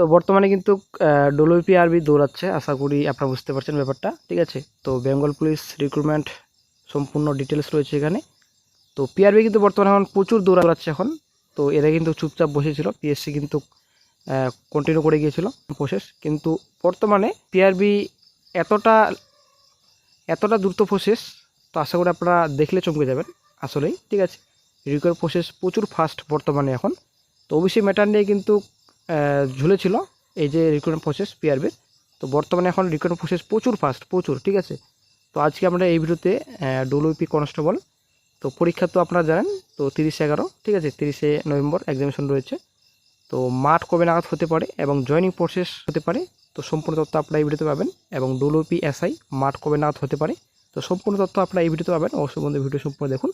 তো বর্তমানে কিন্তু ডব্লিউপি আরবি দৌড়াচ্ছে। আশা করি আপনারা বুঝতে পারছেন ব্যাপারটা, ঠিক আছে? তো বেঙ্গল পুলিশ রিক্রুটমেন্ট সম্পূর্ণ ডিটেলস রয়েছে এখানে। তো পিআরবি কিন্তু বর্তমানে এখন প্রচুর দৌড়াচ্ছে এখন। তো এরা কিন্তু চুপচাপ বসেছিল পিএসসি কিন্তু কন্টিনিউ করে গিয়েছিল প্রসেস কিন্তু বর্তমানে পিআরবি এতটা এতটা দ্রুত প্রসেস তো আশা করি আপনারা দেখলে চমকে যাবেন আসলেই, ঠিক আছে? রিকোয়ার প্রসেস প্রচুর ফাস্ট বর্তমানে এখন। তো ওবিসি ম্যাটার নিয়ে কিন্তু ঝুলেছিল এই যে রিক্রুটমেন্ট প্রসেস পিআরবির তো বর্তমানে এখন রিক্রুটমেন্ট প্রসেস প্রচুর ফাস্ট প্রচুর, ঠিক আছে? তো আজকে আমরা এই ভিডিওতে ডব্লিউপি কনস্টেবল তো পরীক্ষা তো আপনারা জানেন, তো তিরিশে এগারো, ঠিক আছে? তিরিশে নভেম্বর এক্সামিনেশন রয়েছে। তো মাঠ কবে নাগাদ হতে পারে এবং জয়নিং প্রসেস হতে পারে, তো সম্পূর্ণ তথ্য আপনারা এই ভিডিওতে পাবেন। এবং ডব্লিউপি এসআই মাঠ কবে নাগাদ হতে পারে, তো সম্পূর্ণ তথ্য আপনারা এই ভিডিওতে পাবেন। অবশ্যই বন্ধু ভিডিও সম্পূর্ণ দেখুন।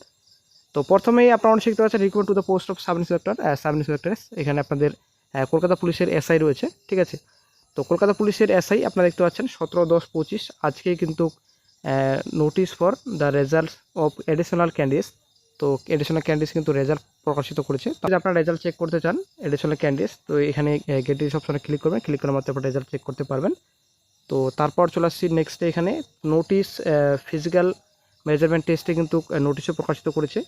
তো প্রথমেই আপনারা শিখতে পাচ্ছেন recruitment to the post of sub inspector sub inspectress এখানে আপনাদের কলকাতা পুলিশের এসআই রয়েছে, ঠিক আছে? তো কলকাতা পুলিশের এসআই আপনারা দেখতে পাচ্ছেন, সতেরো দশ পঁচিশ, আজকে কিন্তু notice for the result of additional candidates তো এডিশনাল ক্যান্ডিডেটস কিন্তু রেজাল্ট প্রকাশিত করেছে। তো আপনারা রেজাল্ট চেক করতে চান এডিশনাল ক্যান্ডিডেটস তো এখানে গেট অপশনে ক্লিক করবেন ক্লিক করার মাত্র আপনারা রেজাল্ট চেক করতে পারবেন। তো তারপর চলে আসছি নেক্সটে এখানে নোটিশ ফিজিক্যাল মেজারমেন্ট টেস্টে কিন্তু নোটিশও প্রকাশিত করেছে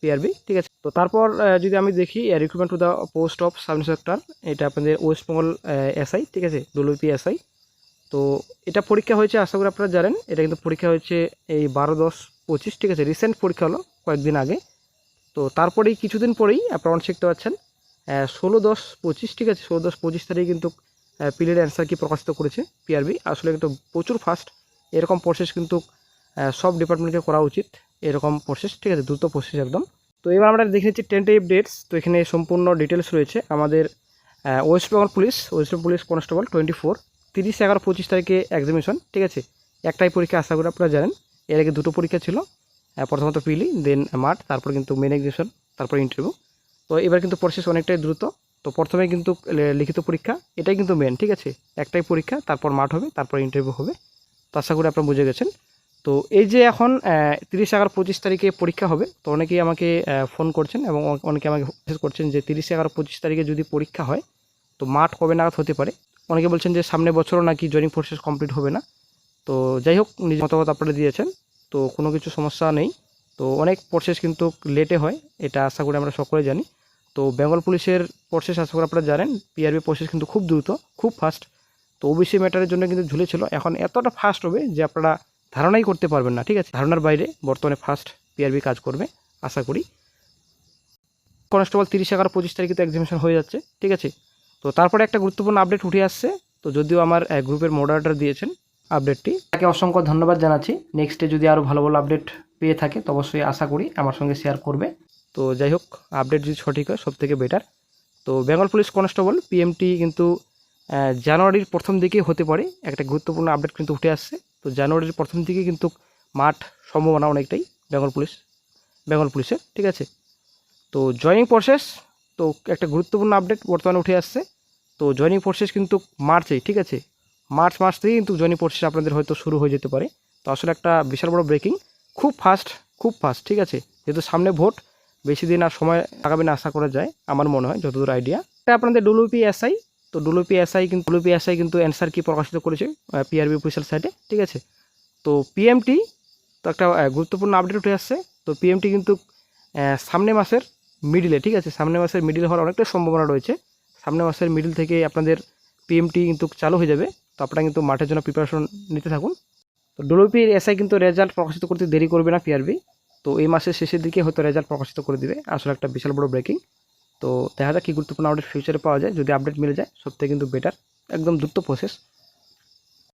পিআরবি ঠিক আছে? তো তারপর যদি আমি দেখি recruitment to the post of sub inspector এটা আপনাদের ওয়েস্ট বেঙ্গল এসআই ঠিক আছে? ডব্লিউপি এসআই তো এটা পরীক্ষা হয়েছে, আশা করি আপনারা জানেন, এটা কিন্তু পরীক্ষা হয়েছে এই বারো দশ পঁচিশ, ঠিক আছে? রিসেন্ট পরীক্ষা হলো কয়েকদিন আগে। তো তারপরেই কিছুদিন পরেই আপনারা শিখতে পাচ্ছেন ষোলো দশ পঁচিশ, ঠিক আছে? ষোলো দশ পঁচিশ তারিখে কিন্তু পিরিয়ড অ্যান্সার কি প্রকাশিত করেছে পিআরবি আসলে কিন্তু প্রচুর ফাস্ট এরকম প্রসেস কিন্তু সব ডিপার্টমেন্টকে করা উচিত, এরকম প্রসেস ঠিক আছে? দ্রুত প্রসেস একদম। তো এবার আমরা দেখে নিচ্ছি টেন্টেটিভ ডেটস তো এখানে সম্পূর্ণ ডিটেলস রয়েছে। আমাদের West Bengal police West Bengal police constable twenty four তিরিশ, এগারো, পঁচিশ তারিখে এক্সামিনেশন ঠিক আছে? একটাই পরীক্ষা আশা করি আপনারা জানেন। এর আগে দুটো পরীক্ষা ছিল প্রথমত পিলি দেন মাঠ, তারপর কিন্তু মেন এক্সামিনেশন তারপর ইন্টারভিউ তো এবার কিন্তু প্রসেস অনেকটাই দ্রুত। তো প্রথমে কিন্তু লিখিত পরীক্ষা, এটাই কিন্তু মেন ঠিক আছে? একটাই পরীক্ষা, তারপর মাঠ হবে, তারপর ইন্টারভিউ হবে। তো আশা করি আপনারা বুঝে গেছেন। তো এই যে এখন তিরিশ এগারো পঁচিশ তারিখে পরীক্ষা হবে, তো অনেকেই আমাকে ফোন করছেন এবং অনেকে আমাকে মেসেজ করছেন যে তিরিশ এগারো পঁচিশ তারিখে যদি পরীক্ষা হয়, তো মাঠ কবে নাগাদ হতে পারে? অনেকে বলছেন যে সামনে বছরও নাকি জয়নিং প্রসেস কমপ্লিট হবে না। তো যাই হোক নিজ মতামত আপনারা দিয়েছেন, তো কোনো কিছু সমস্যা নেই। তো অনেক প্রসেস কিন্তু লেটে হয়, এটা আশা করি আমরা সকলে জানি। তো বেঙ্গল পুলিশের প্রসেস আশা করি আপনারা জানেন পিআরবি প্রসেস কিন্তু খুব দ্রুত, খুব ফাস্ট তো ওবিসি ম্যাটারের জন্য কিন্তু ঝুলেছিল, এখন এতটা ফাস্ট হবে যে আপনারা ধারণাই করতে পারবেন না, ঠিক আছে? ধারণার বাইরে বর্তমানে ফার্স্ট পিআরবি কাজ করবে, আশা করি। কনস্টেবল তিরিশ এগারো পঁচিশ তারিখে তো এক্সামিনেশন হয়ে যাচ্ছে, ঠিক আছে? তো তারপরে একটা গুরুত্বপূর্ণ আপডেট উঠে আসছে, তো যদিও আমার গ্রুপের মডারেটর দিয়েছেন আপডেটটি তাকে অসংখ্য ধন্যবাদ জানাচ্ছি। নেক্সটে যদি আরও ভালো ভালো আপডেট পেয়ে থাকে, তো অবশ্যই আশা করি আমার সঙ্গে শেয়ার করবে। তো যাই হোক আপডেট যদি সঠিক হয় সব থেকে বেটার তো বেঙ্গল পুলিশ কনস্টেবল পিএমটি কিন্তু জানুয়ারির প্রথম দিকে হতে পারে, একটা গুরুত্বপূর্ণ আপডেট কিন্তু উঠে আসছে। তো জানুয়ারির প্রথম দিকে কিন্তু মাঠ সম্ভাবনা অনেকটাই বেঙ্গল পুলিশ, বেঙ্গল পুলিশের, ঠিক আছে? তো জয়নিং প্রসেস তো একটা গুরুত্বপূর্ণ আপডেট বর্তমানে উঠে আসছে। তো জয়নিং প্রসেস কিন্তু মার্চেই, ঠিক আছে? মার্চ মাস থেকেই কিন্তু জয়নিং প্রসেস আপনাদের হয়তো শুরু হয়ে যেতে পারে। তো আসলে একটা বিশাল বড় ব্রেকিং খুব ফাস্ট খুব ফাস্ট ঠিক আছে? যেহেতু সামনে ভোট, বেশি দিন আর সময় আগামী না আশা করা যায়, আমার মনে হয়, যতদূর আইডিয়া এটা আপনাদের ডব্লিউপি এসআই তো ডব্লিউপি এসআই কিন্তু ডব্লিউপি এসআই কিন্তু অ্যান্সার কি প্রকাশিত করেছে পিআরবি অফিসিয়াল সাইটে ঠিক আছে? তো পিএমটি তো একটা গুরুত্বপূর্ণ আপডেট উঠে আসছে। তো পিএমটি কিন্তু সামনে মাসের মিডিলে ঠিক আছে? সামনে মাসের মিডিল হওয়ার অনেকটা সম্ভাবনা রয়েছে। সামনে মাসের মিডিল থেকে আপনাদের পিএমটি কিন্তু চালু হয়ে যাবে। তো আপনারা কিন্তু মাঠের জন্য প্রিপারেশন নিতে থাকুন। তো ডব্লিউপির এসআই কিন্তু রেজাল্ট প্রকাশিত করতে দেরি করবে না পিআরবি তো এই মাসের শেষের দিকে হয়তো রেজাল্ট প্রকাশিত করে দিবে। আসলে একটা বিশাল বড় ব্রেকিং তো দেখা যাক কী গুরুত্বপূর্ণ আপডেট ফিউচারে পাওয়া যায়, যদি আপডেট মিলে যায়, সবথেকে কিন্তু বেটার একদম দ্রুত প্রসেস